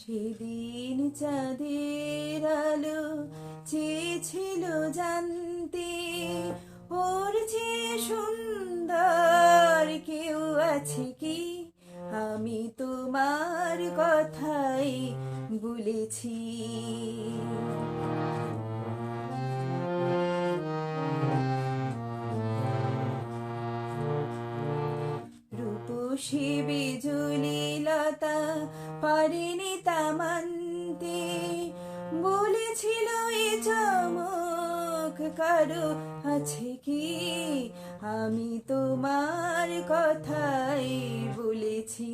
সেদিন চাঁদের আলো চেয়েছিল জানতে। ওর যে সুন্দর কেউ আছে কি? আমি তোমার কথাই বলেছি রূপসী বিজুলি লতা পারেনি বলেছিল, এ চমক কারও আছে কি? আমি তোমার কথাই বলেছি।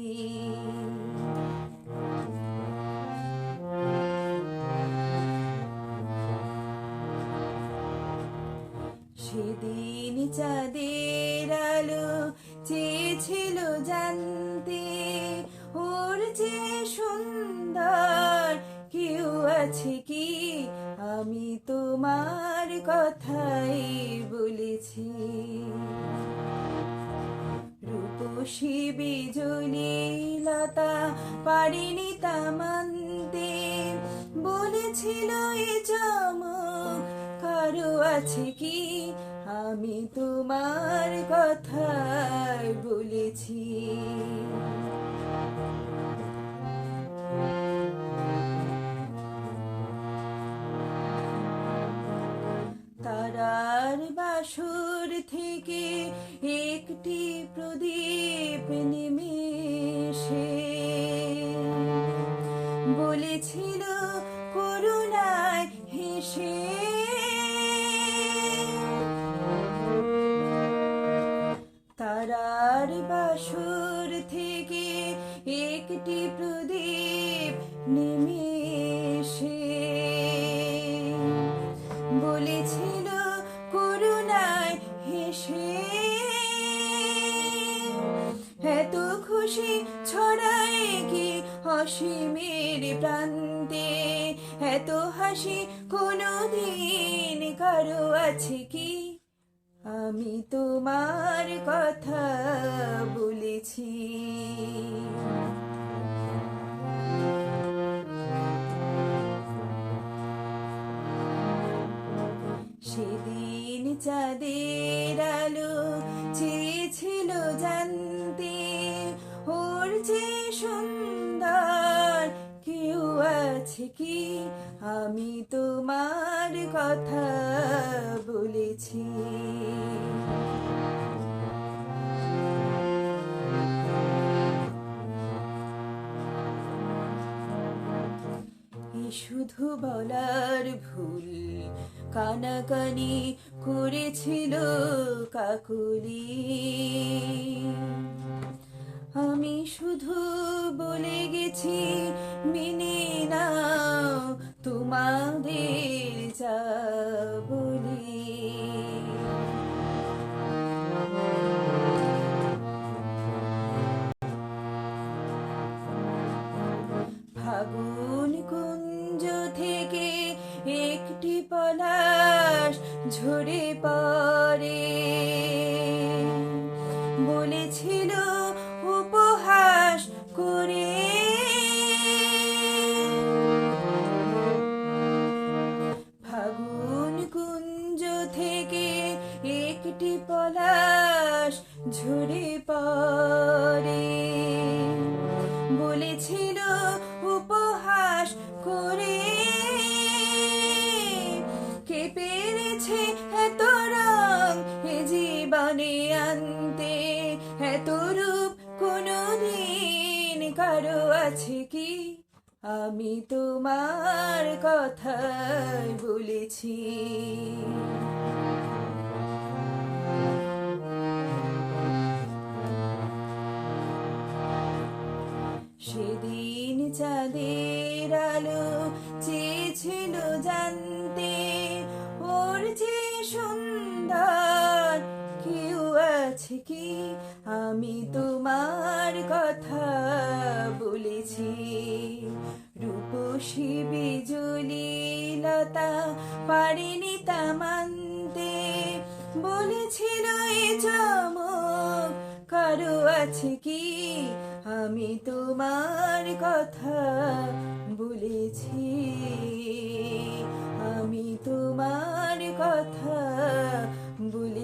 সেদিন চাঁদের আলো চেয়েছিল জানতে, ওর যে সুন্দর কেউ আছে কি? আমি তোমার কথাই বলেছি। রূপসী বিজুলি লতা পারিনি তা মানতে, বলেছিল এ চমক কারও আছে কি? আমি তোমার কথাই বলেছি। তারার বাসুর থেকে একটি প্রদীপ নিমেষে তারার বাসুর থেকে একটি প্রদীপ নিমেষে বলেছিল, করুণায় হেসে এত খুশি ছড়ায় কি অসীমের প্রান্তে? এত হাসি কোনো দিন কারও আছে কি? আমি তোমার কথা বলেছি। সেদিন চাঁদের আলো আছে কি? আমি তোমার কথা বলেছি। শুধু বলার ভুল কানাকানি করেছিল কাকুলি। আমি শুধু বলে গেছি মেনে নাও তোমাদের যা বলি। ফাগুন আছে কি? আমি তোমার কথাই বলেছি। সেদিন চাঁদের আলো চেয়েছিল জানতে, ওর যে সুন্দর কেউ আছে কি? আমি তোমার কথা বলেছি রূপসী বিজুলি লতা পারেনি তা মানতে। বলেছিল, এ চমক কারও আছে কি? আমি তোমার কথা বলেছি। আমি তোমার কথা বলেছি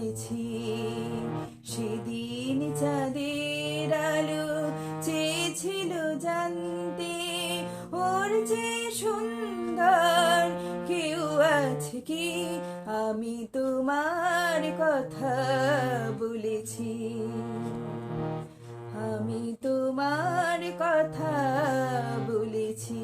কি? আমি তোমার কথা বলেছি। আমি তোমার কথা বলেছি।